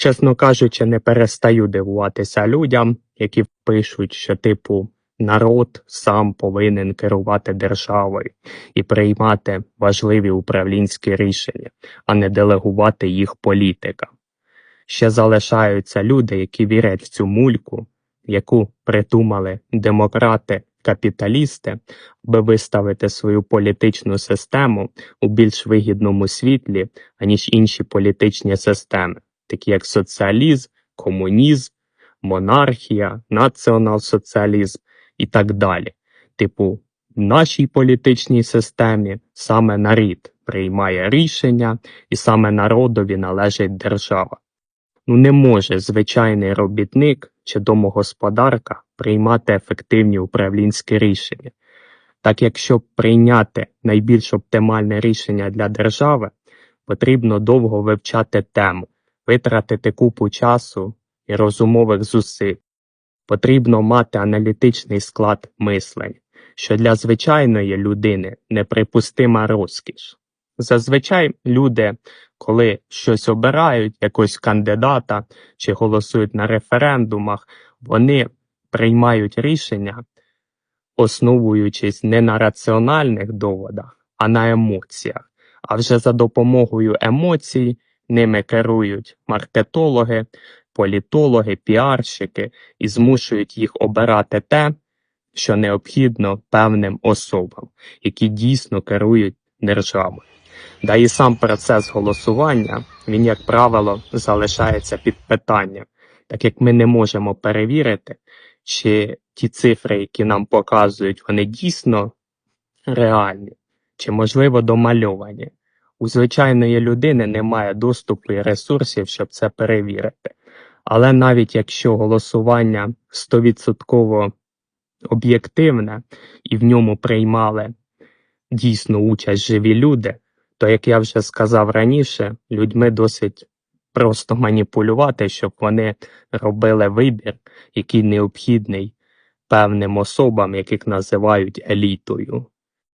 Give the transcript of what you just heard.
чесно кажучи, не перестаю дивуватися людям, які пишуть, що типу народ сам повинен керувати державою і приймати важливі управлінські рішення, а не делегувати їх політикам. Ще залишаються люди, які вірять в цю мульку, яку придумали демократи, капіталісти, аби виставити свою політичну систему у більш вигідному світлі, аніж інші політичні системи, такі як соціалізм, комунізм, монархія, націонал-соціалізм і так далі. Типу, в нашій політичній системі саме нарід приймає рішення, і саме народові належить держава. Ну не може звичайний робітник чи домогосподарка приймати ефективні управлінські рішення. Так як щоб прийняти найбільш оптимальне рішення для держави, потрібно довго вивчати тему, витратити купу часу і розумових зусиль. Потрібно мати аналітичний склад мислень, що для звичайної людини неприпустима розкіш. Зазвичай люди, коли щось обирають, якогось кандидата чи голосують на референдумах, вони приймають рішення, основуючись не на раціональних доводах, а на емоціях. А вже за допомогою емоцій ними керують маркетологи, політологи, піарщики і змушують їх обирати те, що необхідно певним особам, які дійсно керують державою. Да і сам процес голосування, він, як правило, залишається під питанням, так як ми не можемо перевірити, чи ті цифри, які нам показують, вони дійсно реальні, чи, можливо, домальовані. У звичайної людини немає доступу і ресурсів, щоб це перевірити. Але навіть якщо голосування 100% об'єктивне і в ньому приймали дійсно участь живі люди, то, як я вже сказав раніше, людьми досить просто маніпулювати, щоб вони робили вибір, який необхідний певним особам, яких називають елітою.